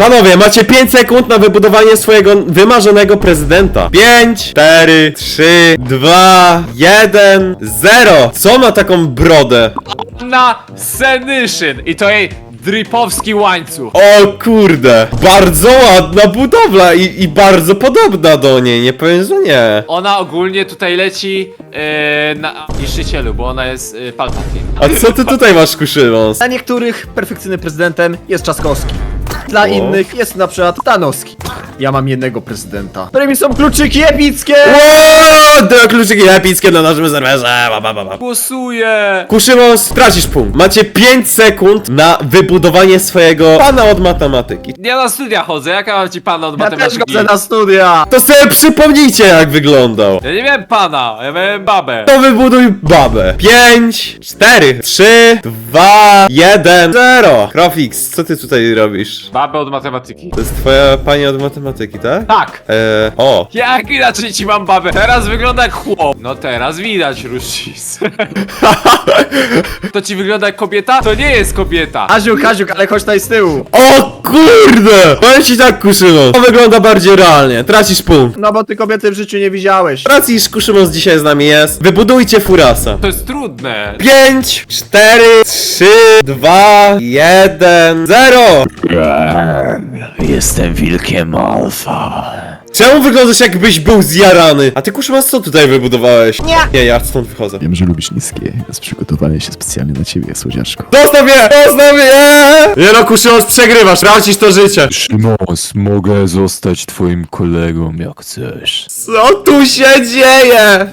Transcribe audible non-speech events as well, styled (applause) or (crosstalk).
Panowie, macie 5 sekund na wybudowanie swojego wymarzonego prezydenta. 5, 4, 3, 2, 1, 0. Co ma taką brodę? Na Senyszyn i to jej dripowski łańcuch. O kurde, bardzo ładna budowla i, i bardzo podobna do niej, nie powiem, że nie. Ona ogólnie tutaj leci e, na niszczycielu, bo ona jest e, Palpatine. A co ty tutaj masz, Kuszymons? Dla niektórych perfekcyjnym prezydentem jest Trzaskowski. Dla innych jest na przykład Stanowski. Ja mam jednego prezydenta, którymi są kluczyki epickie! Ło, do kluczyki epickie na naszym serwerze. Ba, ba, ba, ba. Głosuję! Kuszymons, tracisz punkt. Macie 5 sekund na wybudowanie swojego pana od matematyki. Ja na studia chodzę, jaka mam ci pana od Ja też matematyki? chodzę na studia! To sobie przypomnijcie, jak wyglądał. Ja nie miałem pana, ja miałem babę. To wybuduj babę. 5, 4, 3, 2, 1, 0. Krofix, co ty tutaj robisz? Babę od matematyki. To jest twoja pani od matematyki, tak? Tak! Eee, o. Jak inaczej ci mam babę? Teraz wygląda jak chłop. No teraz widać różnicę. (laughs) To ci wygląda jak kobieta? To nie jest kobieta. Kaziuk, Kaziuk, ale chodź tutaj z tyłu! O kurde! Powiem ci tak, Kuszymon. To wygląda bardziej realnie. Tracisz punkt. No bo ty kobiety w życiu nie widziałeś. Tracisz, Kuszymon dzisiaj z nami jest. Wybudujcie furasa. To jest trudne. 5, 4, 3, 2, 1, 0. Jestem wilkiem alfa. Czemu wyglądasz jakbyś był zjarany? A ty Kuszymon co tutaj wybudowałeś? Nie. Nie, ja stąd wychodzę. Wiem, że lubisz niskie, więc przygotowałem się specjalnie dla ciebie, słodziaczku. Zostaw mnie! Zostaw mnie! Nie no, przegrywasz, tracisz to życie. Szymos, mogę zostać twoim kolegą jak chcesz. Co tu się dzieje?